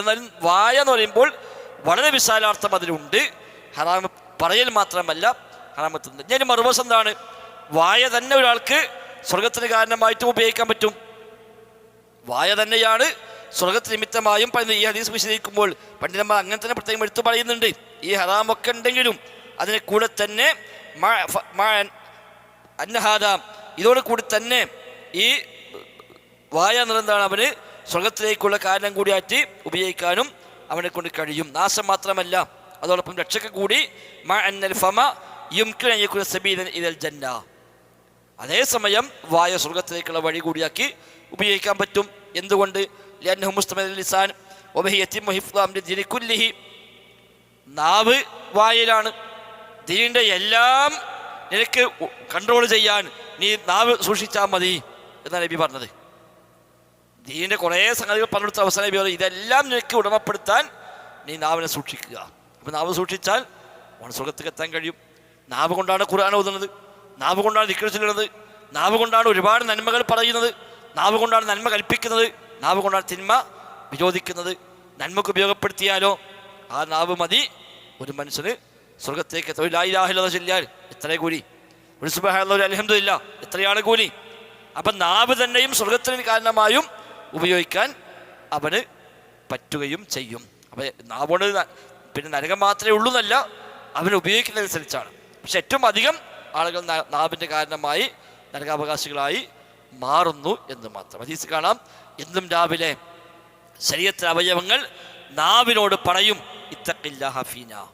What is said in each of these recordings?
എന്നാലും വായ എന്ന് പറയുമ്പോൾ വളരെ വിശാലാർത്ഥം അതിലുണ്ട്. ഹറാമ് പറയൽ മാത്രമല്ല ഹറാമത്തുണ്ട് ഞാൻ മറുവശം എന്താണ്? വായ തന്നെ ഒരാൾക്ക് സ്വർഗത്തിന് കാരണമായിട്ടും ഉപയോഗിക്കാൻ പറ്റും. വായ തന്നെയാണ് സ്വർഗത്ത് നിമിത്തമായും പറയുന്നത് ഈ ഹദീസ് വിശദീകരിക്കുമ്പോൾ പണ്ഡിതന്മാർ അങ്ങനെ തന്നെ പ്രത്യേകം എടുത്തു പറയുന്നുണ്ട്. ഈ ഹറാമൊക്കെ ഉണ്ടെങ്കിലും അതിനെ കൂടെ തന്നെ അന്നഹാദാം ഇതോട് കൂടി തന്നെ ഈ വായ എന്നുള്ളതാണ് അവന് സ്വർഗത്തിലേക്കുള്ള കാരണം കൂടിയാറ്റി ഉപയോഗിക്കാനും അവനെ കൊണ്ട് കഴിയും. നാശം മാത്രമല്ല അതോടൊപ്പം രക്ഷക്ക് കൂടി. ഫമ ജന്ന. അതേസമയം വായ സ്വർഗത്തിലേക്കുള്ള വഴി കൂടിയാക്കി ഉപയോഗിക്കാൻ പറ്റും. എന്തുകൊണ്ട്? ലിസാൻ നാവ് വായിലാണ്. ദീനിന്റെ എല്ലാം നിനക്ക് കൺട്രോൾ ചെയ്യാൻ നീ നാവ് സൂക്ഷിച്ചാൽ മതി എന്നാണ് നബി പറഞ്ഞത്. ദീനിന്റെ കുറേ സംഗതികൾ പറഞ്ഞെടുത്ത അവസാനം പറഞ്ഞു ഇതെല്ലാം നിനക്ക് ഉടമപ്പെടുത്താൻ നീ നാവിനെ സൂക്ഷിക്കുക. അപ്പം നാവ് സൂക്ഷിച്ചാൽ സ്വർഗത്തേക്ക് എത്താൻ കഴിയും. നാവ് കൊണ്ടാണ് ഖുർആൻ ഓതുന്നത്. നാവ് കൊണ്ടാണ് ദിക്കർ ചൊല്ലുന്നത്. നാവ് കൊണ്ടാണ് ഒരുപാട് നന്മകൾ പറയുന്നത്. നാവ് കൊണ്ടാണ് നന്മ കൽപ്പിക്കുന്നത്. നാവ് കൊണ്ടാണ് തിന്മ വിരോധിക്കുന്നത്. നന്മക്ക് ഉപയോഗപ്പെടുത്തിയാലോ ആ നാവ് മതി. ഒരു മനുഷ്യന് സ്വർഗത്തേക്ക് ലായിലാഹില്ല ചൊല്ലിയാൽ എത്ര കൂലി? ഒരു സുബഹാനുള്ള ഒരു അലഹമില്ല എത്രയാണ് കൂലി? അപ്പം നാവ് തന്നെയും സ്വർഗത്തിന് കാരണമായും ഉപയോഗിക്കാൻ അവന് പറ്റുകയും ചെയ്യും. അപ്പം നാവുകൊണ്ട് പിന്നെ നരകം മാത്രമേ ഉള്ളൂ എന്നല്ല അവൻ ഉപയോഗിക്കുന്നതനുസരിച്ചാണ് പക്ഷെ ഏറ്റവും അധികം ആളുകൾ നാവിന്റെ കാരണമായി നരകാവകാശികളായി മാറുന്നു എന്ന് മാത്രം. അതീസ് കാണാം. എന്നും രാവിലെ ശരീരത്തിലെ അവയവങ്ങൾ നാവിനോട് പറയും ഇത്തക്കില്ല ഹഫീന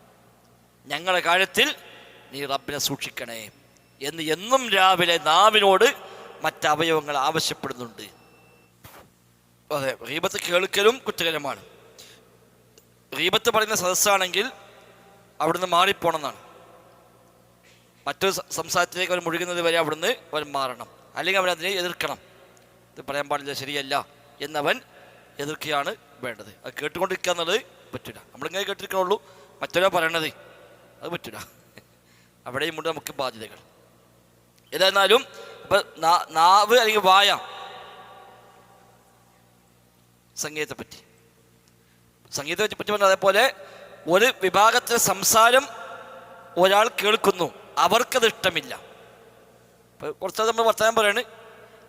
ഞങ്ങളുടെ കാര്യത്തിൽ നീ റബ്ബിനെ സൂക്ഷിക്കണേ. എന്ന് എന്നും രാവിലെ നാവിനോട് മറ്റവയവങ്ങൾ ആവശ്യപ്പെടുന്നുണ്ട്. അതെ റീബത്ത് കേൾക്കലും കുറ്റകരമാണ്. റീബത്ത് പറയുന്ന സദസ്സാണെങ്കിൽ അവിടുന്ന് മാറിപ്പോണമെന്നാണ് മറ്റൊരു സംസാരത്തിലേക്ക് അവർ മുഴുകുന്നത് വരെ അവിടുന്ന് അവൻ മാറണം. അല്ലെങ്കിൽ അവൻ അതിനെ എതിർക്കണം. ഇത് പറയാൻ പാടില്ല ശരിയല്ല എന്നവൻ എതിർക്കുകയാണ് വേണ്ടത്. അത് കേട്ടുകൊണ്ടിരിക്കുക എന്നുള്ളത് പറ്റില്ല. നമ്മളിങ്ങനെ കേട്ടിരിക്കണുള്ളൂ മറ്റൊരാ പറയണത് അത് പറ്റില്ല. അവിടെയും ഉണ്ട് നമുക്ക് ബാധ്യതകൾ. ഏതായിരുന്നാലും ഇപ്പം നാവ് അല്ലെങ്കിൽ വായ സംഗീതത്തെ പറ്റി സംഗീതത്തെ പറ്റി പറഞ്ഞാൽ അതേപോലെ ഒരു വിഭാഗത്തിലെ സംസാരം ഒരാൾ കേൾക്കുന്നു അവർക്കത് ഇഷ്ടമില്ല. കുറച്ച് നമ്മൾ വർത്തമാനം പറയാണ്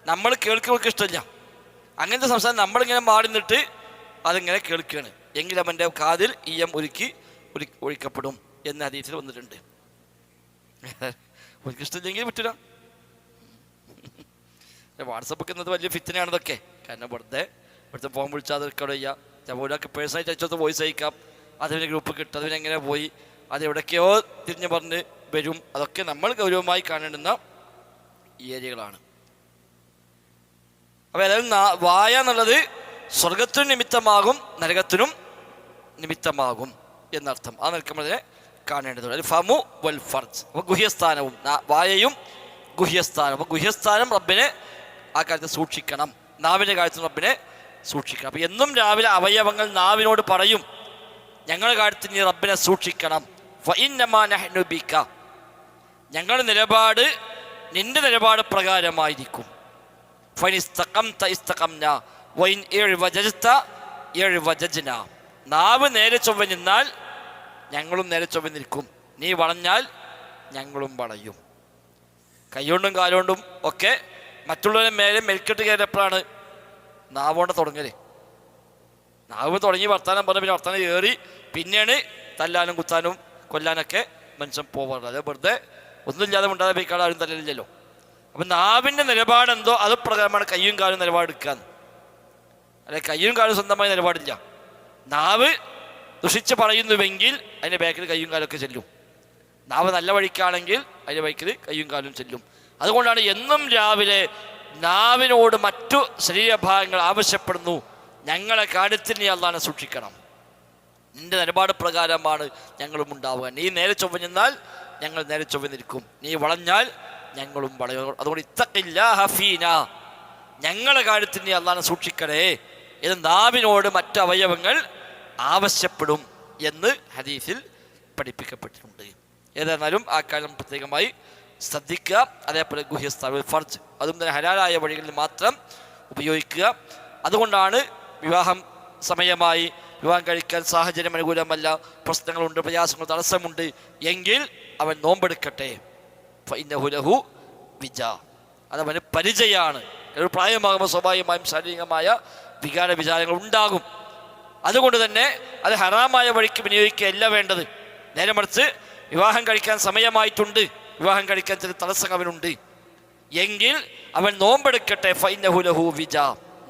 നമ്മൾ കേൾക്കുന്നവർക്ക് ഇഷ്ടമില്ല. അങ്ങനത്തെ സംസാരം നമ്മളിങ്ങനെ മാറി നിന്നിട്ട് അതിങ്ങനെ കേൾക്കുകയാണ്. എങ്കിൽ അവന്റെ കാതിൽ ഈയം ഒരുക്കി ഒരി ഒഴിക്കപ്പെടും എന്ന ഹദീസിൽ വന്നിട്ടുണ്ട്. ഒരിക്കൽ ഇഷ്ടമില്ലെങ്കിൽ പറ്റില്ല വാട്സപ്പൊക്കെ എന്നത് വലിയ ഇതൊക്കെ കാരണം വെറുതെ ഇവിടുത്തെ ഫോൺ വിളിച്ചാൽ റെക്കോർഡ് ചെയ്യാം ചിലപ്പോൾ ഒരാൾക്ക് പേഴ്സണായിട്ട് അയച്ചത് വോയിസ് അയക്കാം. അതിന്റെ ഗ്രൂപ്പ് കിട്ടും. അതിനെങ്ങനെ പോയി? അത് എവിടേക്കോ തിരിഞ്ഞു പറഞ്ഞ് വരും. അതൊക്കെ നമ്മൾ ഗൗരവമായി കാണേണ്ടുന്ന ഏരിയകളാണ്. അപ്പോൾ ഏതായാലും വായ എന്നുള്ളത് സ്വർഗത്തിനും നിമിത്തമാകും നരകത്തിനും നിമിത്തമാകും എന്നർത്ഥം. ആ നിൽക്കുമ്പോഴേ കാണേണ്ടതുണ്ട്. അത് ഫമു വൽ ഫർജ്. അപ്പോൾ ഗുഹ്യസ്ഥാനവും വായയും ഗുഹ്യസ്ഥാനം. അപ്പോൾ ഗുഹ്യസ്ഥാനം റബ്ബിനെ ആ കാര്യത്തിൽ സൂക്ഷിക്കണം. നാവിന്റെ കാര്യത്തിൽ റബ്ബിനെ സൂക്ഷിക്കണം. അപ്പം എന്നും രാവിലെ അവയവങ്ങൾ നാവിനോട് പറയും ഞങ്ങളുടെ കാര്യത്തിൽ നീ റബ്ബിനെ സൂക്ഷിക്കണം. ഫൈനമാനുബിക്ക. ഞങ്ങളുടെ നിലപാട് നിന്റെ നിലപാട് പ്രകാരമായിരിക്കും. നാവ് നേരെ ചൊവ്വ നിന്നാൽ ഞങ്ങളും നേരെ ചൊവ്വ നിൽക്കും. നീ വളഞ്ഞാൽ ഞങ്ങളും വളയും. കൈകൊണ്ടും കാലുകൊണ്ടും ഒക്കെ മറ്റുള്ളവരെ മേലെ മെൽക്കെട്ട് കയറിയപ്പോഴാണ് നാവോണ്ട് തുടങ്ങൽ. നാവ് തുടങ്ങി വർത്താനം പറഞ്ഞ പിന്നെ വർത്താനം കയറി പിന്നെയാണ് തല്ലാനും കുത്താനും കൊല്ലാനൊക്കെ മനുഷ്യൻ പോവാറുള്ളത് അത് വെറുതെ ഒന്നുമില്ലാതെ ഉണ്ടാതെ പോയിക്കാൾ ആരും തല്ലില്ലല്ലോ അപ്പം നാവിന്റെ നിലപാട് എന്തോ അത് പ്രകാരമാണ് കയ്യും കാലും നിലപാടെടുക്കാൻ അല്ലെ കയ്യും കാലും സ്വന്തമായി നിലപാടില്ല. നാവ് ദുഷിച്ച് പറയുന്നുവെങ്കിൽ അതിന്റെ ബാക്കിൽ കയ്യും കാലൊക്കെ ചെല്ലും. നാവ് നല്ല വഴിക്കാണെങ്കിൽ അതിന്റെ ബൈക്കിൽ കയ്യും കാലും ചെല്ലും. അതുകൊണ്ടാണ് എന്നും രാവിലെ നാവിനോട് മറ്റു ശരീരഭാഗങ്ങൾ ആവശ്യപ്പെടുന്നു. ഞങ്ങളെ കാര്യത്തിൽ നീ അള്ളാനെ സൂക്ഷിക്കണം. നിന്റെ നിലപാട് പ്രകാരമാണ് ഞങ്ങളും ഉണ്ടാവുക. നീ നേരെ ചൊവ്വഞ്ഞാൽ ഞങ്ങൾ നേരെ ചൊവ്വ നിൽക്കും. നീ വളഞ്ഞാൽ ഞങ്ങളും വളയ. അതുകൊണ്ട് ഇത്തക്കില്ല ഹഫീന ഞങ്ങളെ കാര്യത്തിൽ നീ അള്ളാനെ സൂക്ഷിക്കണേ. ഇത് നാവിനോട് മറ്റു അവയവങ്ങൾ ആവശ്യപ്പെടും എന്ന് ഹദീസിൽ പഠിപ്പിക്കപ്പെട്ടിട്ടുണ്ട്. ഏതായിരുന്നാലും ആ കാലം പ്രത്യേകമായി ശ്രദ്ധിക്കുക. അതേപോലെ ഗുഹ്യസ്ഥാവിൽ ഫർജ് അതും തന്നെ ഹലാലായ വഴികളിൽ മാത്രം ഉപയോഗിക്കുക. അതുകൊണ്ടാണ് വിവാഹം സമയമായി വിവാഹം കഴിക്കാൻ സാഹചര്യം അനുകൂലമല്ല. പ്രശ്നങ്ങളുണ്ട് പ്രയാസങ്ങൾ തടസ്സമുണ്ട് എങ്കിൽ അവൻ നോമ്പെടുക്കട്ടെ. ഫൈനഹുലഹു വിജ. അതവന് പരിചയമാണ് പ്രായമാകുമ്പോൾ സ്വാഭാവികമായും ശാരീരികമായ വികാര വിചാരങ്ങൾ ഉണ്ടാകും. അതുകൊണ്ട് തന്നെ അത് ഹറാമായ വഴിക്ക് വിനിയോഗിക്കുകയല്ല വേണ്ടത്. നേരെ മറിച്ച് വിവാഹം കഴിക്കാൻ സമയമായിട്ടുണ്ട്. വിവാഹം കഴിക്കാൻ ചില തടസ്സം അവനുണ്ട്. എങ്കിൽ അവൻ നോമ്പെടുക്കട്ടെ ഫൈനഹുലഹു വിജ.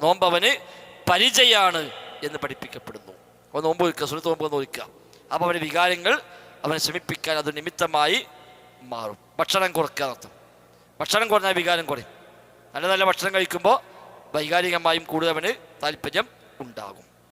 നോമ്പ് അവന് പരിചയാണ് എന്ന് പഠിപ്പിക്കപ്പെടുന്നു. അവൻ നോമ്പ് വയ്ക്കുക സുരത്ത് നോമ്പ് നോക്കുക അപ്പോൾ അവന്റെ വികാരങ്ങൾ അവനെ ശമിപ്പിക്കാൻ അത് നിമിത്തമായി മാറും. ഭക്ഷണം കുറയ്ക്കുക അർത്ഥം ഭക്ഷണം കുറഞ്ഞാൽ വികാരം കുറയും. നല്ല നല്ല ഭക്ഷണം കഴിക്കുമ്പോൾ വൈകാരികമായും കൂടുതൽ അവന് താല്പര്യം ഉണ്ടാകും.